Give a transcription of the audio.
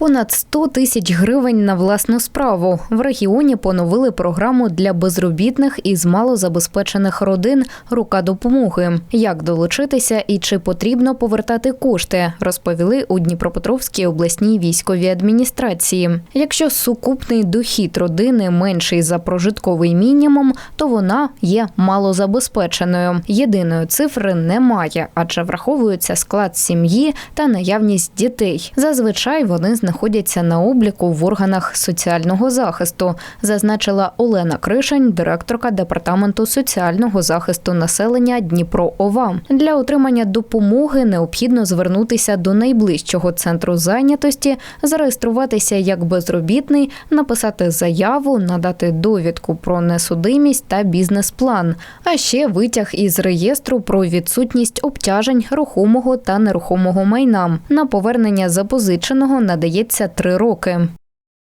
Понад 100 тисяч гривень на власну справу. В регіоні поновили програму для безробітних із малозабезпечених родин Рука допомоги. Як долучитися і чи потрібно повертати кошти, розповіли у Дніпропетровській обласній військовій адміністрації. Якщо сукупний дохід родини менший за прожитковий мінімум, то вона є малозабезпеченою. Єдиної цифри немає, адже враховується склад сім'ї та наявність дітей. Зазвичай вони знаходяться на обліку в органах соціального захисту, зазначила Олена Кришень, директорка департаменту соціального захисту населення Дніпро ОВА. Для отримання допомоги необхідно звернутися до найближчого центру зайнятості, зареєструватися як безробітний, написати заяву, надати довідку про несудимість та бізнес-план, а ще витяг із реєстру про відсутність обтяжень рухомого та нерухомого майна. На повернення запозиченого надається три роки.